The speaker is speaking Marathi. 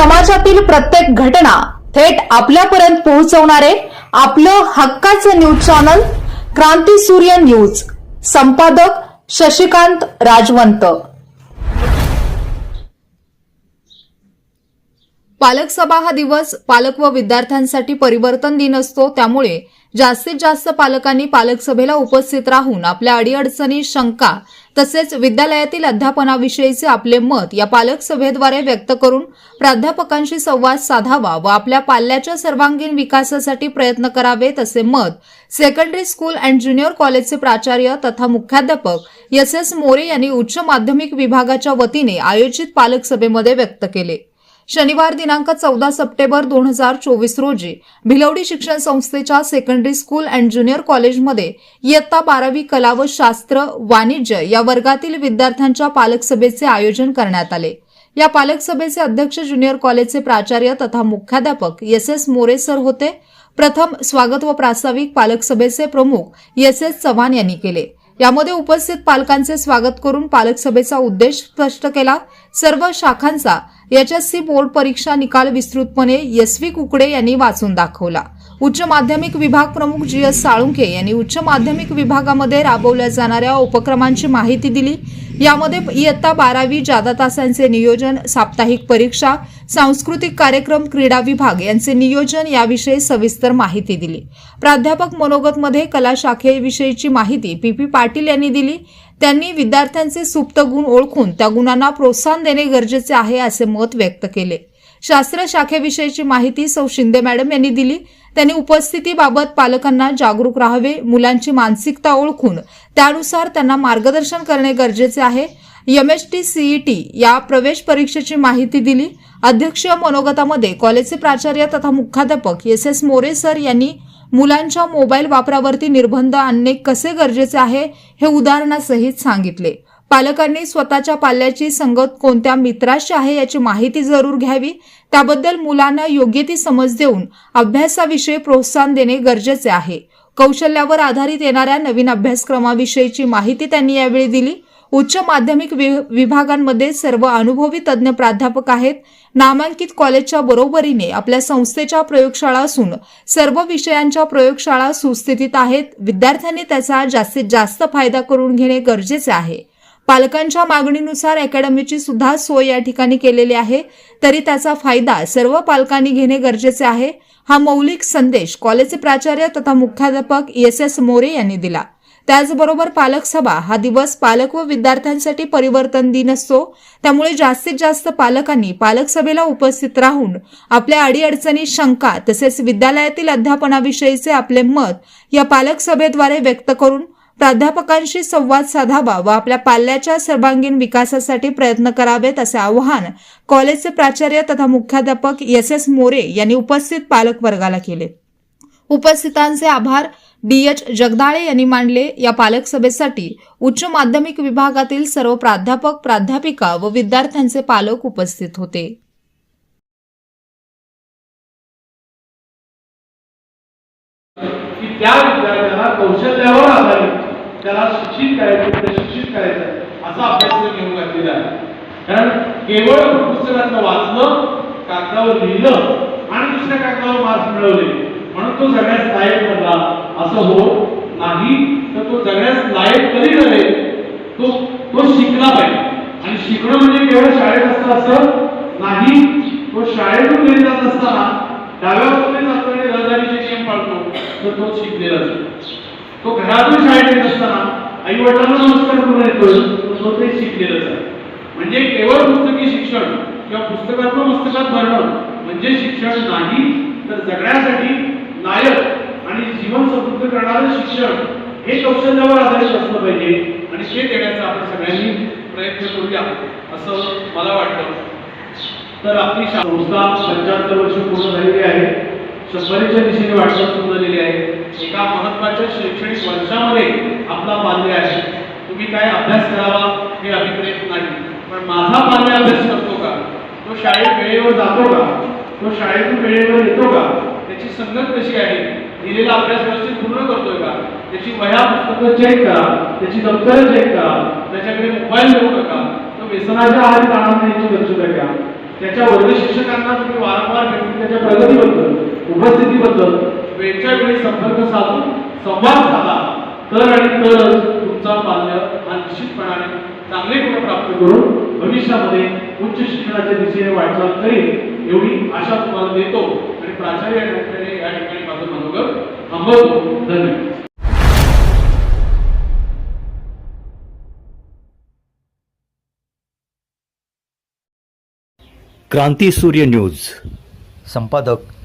समाजातील प्रत्येक घटना थेट आपल्यापर्यंत पोहोचवणारे आपलं हक्काचं न्यूज चॅनल क्रांती सूर्य न्यूज. संपादक शशिकांत राजवंत. पालक सभा हा दिवस पालक व विद्यार्थ्यांसाठी परिवर्तन दिन असतो. त्यामुळे जास्तीत जास्त पालकांनी पालक सभेला उपस्थित राहून आपल्या अडीअडचणी शंका तसेच विद्यालयातील अध्यापनाविषयीचे आपले मत या पालक सभेद्वारे व्यक्त करून प्राध्यापकांशी संवाद साधावा व आपल्या पाल्याच्या सर्वांगीण विकासासाठी प्रयत्न करावेत असे मत सेकंडरी स्कूल अँड ज्युनियर कॉलेजचे प्राचार्य तथा मुख्याध्यापक एस एस मोरे यांनी उच्च माध्यमिक विभागाच्या वतीने आयोजित पालक सभेमध्ये व्यक्त केले. शनिवार दिनांक चौदा सप्टेंबर दोन हजार चोवीस रोजी भिलवडी शिक्षण संस्थेच्या सेकंडरी स्कूल अँड ज्युनियर कॉलेजमध्ये इयत्ता बारावी कला व शास्त्र वाणिज्य या वर्गातील विद्यार्थ्यांच्या पालक सभेचे आयोजन करण्यात आले. या पालक सभेचे अध्यक्ष ज्युनियर कॉलेजचे प्राचार्य तथा मुख्याध्यापक एस एस मोरे सर होते. प्रथम स्वागत व प्रास्ताविक पालक सभेचे प्रमुख एस एस चव्हाण यांनी केले. यामध्ये उपस्थित पालकांचे स्वागत करून पालक सभेचा उद्देश स्पष्ट केला. सर्व शाखांचा एचएससी बोर्ड परीक्षा निकाल विस्तृतपणे यशवी कुकडे यांनी वाचून दाखवला. उच्च माध्यमिक विभाग प्रमुख जी एस साळुंके यांनी उच्च माध्यमिक विभागामध्ये राबवल्या जाणाऱ्या उपक्रमांची माहिती दिली. यामध्ये इयत्ता बारावी जादा तासांचे नियोजन साप्ताहिक परीक्षा सांस्कृतिक कार्यक्रम क्रीडा विभाग यांचे नियोजन याविषयी सविस्तर माहिती दिली. प्राध्यापक मनोगतमध्ये कला शाखेविषयीची माहिती पी पी पाटील यांनी दिली. त्यांनी विद्यार्थ्यांचे सुप्त गुण ओळखून त्या गुणांना प्रोत्साहन देणे गरजेचे आहे असे मत व्यक्त केले. शास्त्र शाखेविषयीची माहिती सौ शिंदे मॅडम यांनी दिली. त्यांनी उपस्थितीबाबत पालकांना जागरूक राहावे मुलांची मानसिकता ओळखून. त्यानुसार त्यांना मार्गदर्शन करणे गरजेचे आहे. एमएचटी सीईटी या प्रवेश परीक्षेची माहिती दिली. अध्यक्षीय मनोगतामध्ये कॉलेजचे प्राचार्य तथा मुख्याध्यापक एस एस मोरे सर यांनी मुलांच्या मोबाईल वापरावरती निर्बंध आणणे कसे गरजेचे आहे हे उदाहरणासहित सांगितले. पालकांनी स्वतःच्या पाल्याची संगत कोणत्या मित्राशी आहे याची माहिती जरूर घ्यावी. त्याबद्दल मुलांना योग्य ती समज देऊन अभ्यासाविषयी प्रोत्साहन देणे गरजेचे आहे. कौशल्यावर आधारित येणाऱ्या नवीन अभ्यासक्रमाविषयीची माहिती त्यांनी यावेळी दिली. उच्च माध्यमिक वि- विभागांमध्ये सर्व अनुभवी तज्ज्ञ प्राध्यापक आहेत. नामांकित कॉलेजच्या बरोबरीने आपल्या संस्थेच्या प्रयोगशाळा असून सर्व विषयांच्या प्रयोगशाळा सुस्थितीत आहेत. विद्यार्थ्यांनी त्याचा जास्तीत जास्त फायदा करून घेणे गरजेचे आहे. पालकांच्या मागणीनुसार अकॅडमीची सुद्धा सोय या ठिकाणी केलेली आहे. तरी त्याचा फायदा सर्व पालकांनी घेणे गरजेचे आहे हा मौलिक संदेश कॉलेजचे प्राचार्य तथा मुख्याध्यापक एस एस मोरे यांनी दिला. त्याचबरोबर पालक सभा हा दिवस पालक व विद्यार्थ्यांसाठी परिवर्तन दिन असतो. त्यामुळे जास्तीत जास्त पालकांनी पालक सभेला उपस्थित राहून आपल्या अडीअडचणी शंका तसेच विद्यालयातील अध्यापनाविषयीचे आपले मत या पालक सभेद्वारे व्यक्त करून प्राध्यापकांशी संवाद साधावा व आपल्या पाल्याच्या सर्वांगीण विकासासाठी प्रयत्न करावेत असे आवाहन कॉलेजचे प्राचार्य तथा मुख्याध्यापक एस एस मोरे यांनी उपस्थित पालक वर्गाला केले. उपस्थितांचे आभार डी एच जगदाळे यांनी मांडले. या पालक सभेसाठी उच्च माध्यमिक विभागातील सर्व प्राध्यापक प्राध्यापिका व विद्यार्थ्यांचे पालक उपस्थित होते. त्या विद्यार्थ्याला कौशल्यावर आधारित त्याला शिक्षित करायचं शिक्षित करायचं असा अभ्यासक्रम घेऊन घातलेला आहे. कारण केवळ पुस्तकातलं वाचलं कागदावर लिहिलं आणि दुसऱ्या कागदावर मार्क्स मिळवले. म्हणून तो सगळ्यास लायक बनला. असं हो नाही तर तो सगळ्यात लायक कधी नव्हे तो तो शिकला पाहिजे. आणि शिकणं म्हणजे केवळ शाळेत असतं असं नाही. तो शाळेतून घरी जात असताना डाव्या बाजूने जातो आणि रहदारीचे नियम पाळतो तर तो शिकलेला असतो तो घरातून शाळेत येत असताना आई वडिलांना नमस्कार करून येतो स्वतः ते शिकलेलंच आहे म्हणजे केवळ पुस्तकी शिक्षण किंवा पुस्तकातलं मस्तकात भरणं म्हणजे शिक्षण नाही तर जगण्यासाठी लायक आणि जीवन समृद्ध करणारं शिक्षण हे कौशल्यावर आधारित असलं पाहिजे आणि ते देण्याचा आपण सगळ्यांनी प्रयत्न करूया असं मला वाटतं. तर आपली संस्था पंच्याहत्तर वर्ष पूर्ण झालेली आहे. शंभरीच्या दिशेने वाटचाल सुरू झालेली आहे. एका महत्त्वाच्या शैक्षणिक वर्षामध्ये आपला बाल्य आहे. तुम्ही काय अभ्यास करावा हे अभिप्रेत नाही. पण माझा बाल्य अभ्यास करतो का? तो शाळेत वेळेवर जातो का? तो शाळेतून वेळेवर येतो का? त्याची संगत कशी आहे? दिलेला अभ्यास व्यवस्थित पूर्ण करतोय का? त्याची वया पुस्तकं चेक करा. त्याची दप्तरं चेक करा. त्याच्याकडे मोबाईल देऊ नका. तो व्यसनाच्या आहारी जाणार नाही याची दक्षता घ्या त्याच्या वर्ग शिक्षकांना तुम्ही वारंवार भेटून त्याच्या प्रगतीबद्दल उपस्थितीबद्दल वेळच्या वेळी संपर्क साधून संवाद साधा तर आणि तरच तुमचा पाल्य हा निश्चितपणाने चांगले गुण प्राप्त करून भविष्यामध्ये उच्च शिक्षणाच्या दिशेने वाटचाल करेल एवढी आशा तुम्हाला देतो. आणि प्राचार्य या ठिकाणी या ठिकाणी माझं मनोगत थांबवतो. धन्यवाद. क्रांती सूर्य न्यूज. संपादक